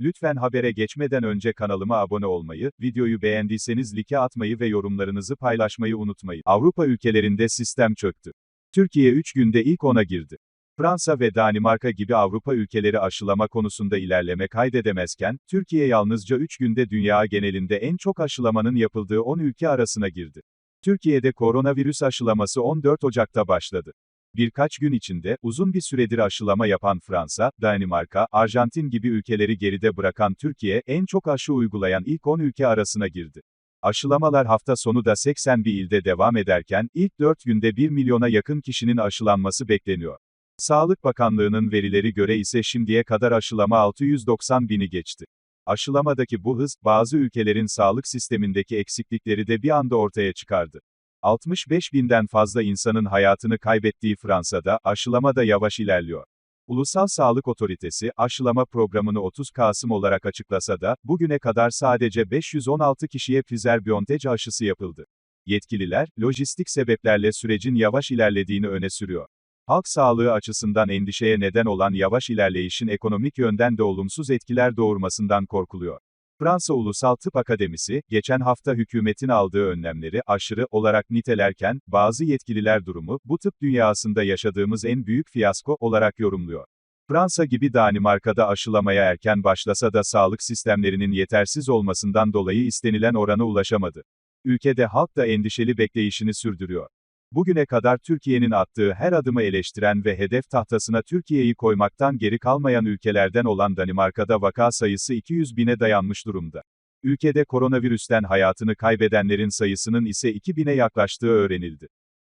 Lütfen habere geçmeden önce kanalıma abone olmayı, videoyu beğendiyseniz like atmayı ve yorumlarınızı paylaşmayı unutmayın. Avrupa ülkelerinde sistem çöktü. Türkiye 3 günde ilk 10'a girdi. Fransa ve Danimarka gibi Avrupa ülkeleri aşılama konusunda ilerleme kaydedemezken, Türkiye yalnızca 3 günde dünya genelinde en çok aşılamanın yapıldığı 10 ülke arasına girdi. Türkiye'de koronavirüs aşılaması 14 Ocak'ta başladı. Birkaç gün içinde, uzun bir süredir aşılama yapan Fransa, Danimarka, Arjantin gibi ülkeleri geride bırakan Türkiye, en çok aşı uygulayan ilk 10 ülke arasına girdi. Aşılamalar hafta sonu da 81 ilde devam ederken, ilk 4 günde 1 milyona yakın kişinin aşılanması bekleniyor. Sağlık Bakanlığı'nın verileri göre ise şimdiye kadar aşılama 690 bini geçti. Aşılamadaki bu hız, bazı ülkelerin sağlık sistemindeki eksiklikleri de bir anda ortaya çıkardı. 65 binden fazla insanın hayatını kaybettiği Fransa'da, aşılama da yavaş ilerliyor. Ulusal Sağlık Otoritesi, aşılama programını 30 Kasım olarak açıklasa da, bugüne kadar sadece 516 kişiye Pfizer-BioNTech aşısı yapıldı. Yetkililer, lojistik sebeplerle sürecin yavaş ilerlediğini öne sürüyor. Halk sağlığı açısından endişeye neden olan yavaş ilerleyişin ekonomik yönden de olumsuz etkiler doğurmasından korkuluyor. Fransa Ulusal Tıp Akademisi, geçen hafta hükümetin aldığı önlemleri aşırı olarak nitelerken, bazı yetkililer durumu, bu tıp dünyasında yaşadığımız en büyük fiyasko olarak yorumluyor. Fransa gibi Danimarka'da aşılamaya erken başlasa da sağlık sistemlerinin yetersiz olmasından dolayı istenilen orana ulaşamadı. Ülkede halk da endişeli bekleyişini sürdürüyor. Bugüne kadar Türkiye'nin attığı her adımı eleştiren ve hedef tahtasına Türkiye'yi koymaktan geri kalmayan ülkelerden olan Danimarka'da vaka sayısı 200 bine dayanmış durumda. Ülkede koronavirüsten hayatını kaybedenlerin sayısının ise 2000'e yaklaştığı öğrenildi.